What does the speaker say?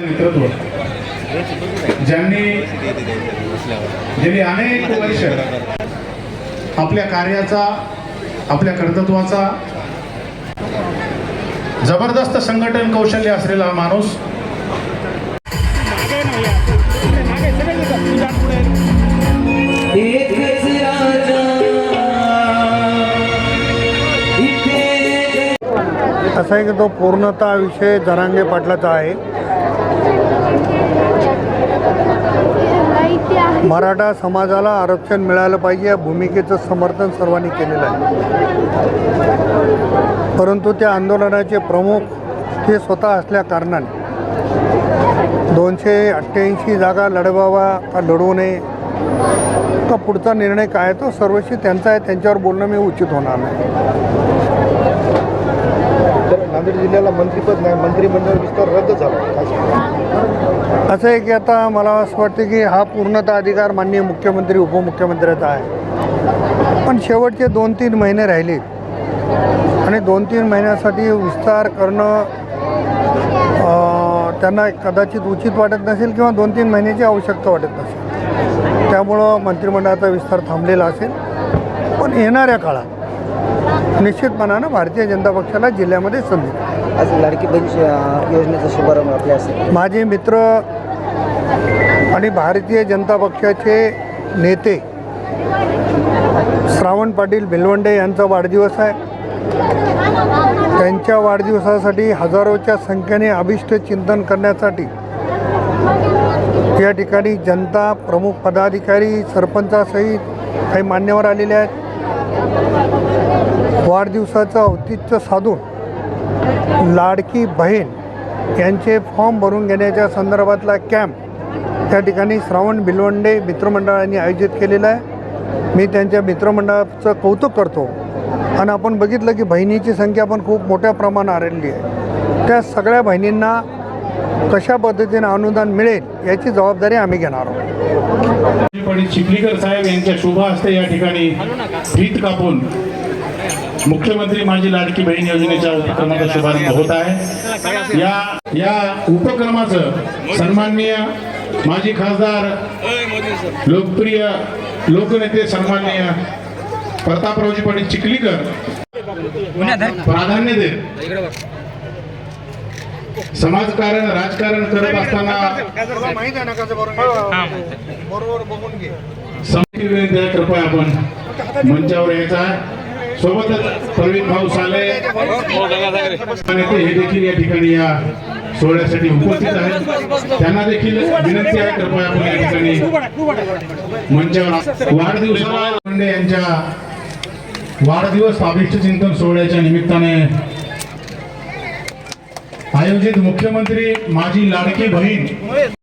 नेतृत्व ज्यांनी गेली अनेक वर्ष आपल्या कार्याचा आपल्या कर्तृत्वाचा जबरदस्त संघटन कौशल्य असलेला माणूस एकच असं आहे की तो पूर्णतः विषय जरांगे पाटलाचा आहे. मराठा समाजाला आरक्षण मिळालं पाहिजे या भूमिकेचं समर्थन सर्वांनी केलेलं आहे. परंतु त्या आंदोलनाचे प्रमुख ते स्वतः असल्या कारणाने. दोनशे अठ्ठ्याऐंशी जागा लढवावा का लढवू नये का पुढचा निर्णय काय आहे तो सर्वशी त्यांचा आहे त्यांच्यावर बोलणं मी उचित होणार नाही. नांदेड जिल्ह्याला मंत्रीपद नाही मंत्रिमंडळ विस्तार रद्द झाला. असं आहे की आता मला असं वाटतं की हा पूर्णतः अधिकार माननीय मुख्यमंत्री उपमुख्यमंत्र्याचा आहे. पण शेवटचे दोन तीन महिने राहिले. आणि दोन तीन महिन्यासाठी विस्तार करणं त्यांना कदाचित उचित वाटत नसेल किंवा दोन तीन महिन्याची आवश्यकता वाटत नसेल. त्यामुळं मंत्रिमंडळाचा विस्तार थांबलेला असेल. पण येणाऱ्या काळात निश्चितपणानं भारतीय जनता पक्षाला जिल्ह्यामध्ये संधी. आज लाडकी बहीण योजनेचा शुभारंभ आपल्या हस्ते माझे मित्र आणि भारतीय जनता पक्षाचे नेते श्रावण पाटील भिलवंडे यांचा वाढदिवस आहे. त्यांच्या वाढदिवसासाठी हजारोच्या संख्येने अभिष्ट चिंतन करण्यासाठी या ठिकाणी जनता प्रमुख पदाधिकारी सरपंचासहित काही मान्यवर आलेले आहेत. वाढदिवसाचं औचित्य साधून लाडकी बहीण यांचे फॉर्म भरून घेण्याच्या संदर्भातला कॅम्प त्या ठिकाणी श्रावण बिलवंडे मित्रमंडळाने आयोजित केलेला आहे. मी त्यांच्या मित्रमंडळाचं कौतुक करतो आणि आपण बघितलं की बहिणीची संख्या पण खूप मोठ्या प्रमाणात आलेली आहे. त्या सगळ्या बहिणींना कशा पद्धतीने अनुदान मिळेल याची जबाबदारी आम्ही घेणार आहोत. पंडित चिखलीकर साहेब यांच्या शुभ हस्ते या ठिकाणी फीत कापून मुख्यमंत्री माझी लाडकी बहीण योजनेच्या उपक्रमाचा शुभारंभ होत आहे. या या उपक्रमाचं सन्माननीय माजी खासदार लोकप्रिय लोकनेते सन्माननीय प्रतापरावजी पंडित चिखलीकर प्राधान्य देत समाजकारण राजकारण करत असताना बरोबर बघून घे. कृपया आपण मंचावर यायचा. सोबतच प्रवीण भाऊ साले नेते हे देखील या ठिकाणी या सोहळ्यासाठी उपस्थित आहेत. त्यांना देखील विनंती आहे कृपया आपण या ठिकाणी मंचावर वाढदिवसाला यांच्या वाढदिवस अभिष्ट चिंतन सोहळ्याच्या निमित्ताने आयोजित मुख्यमंत्री माझी लाडकी बहीण.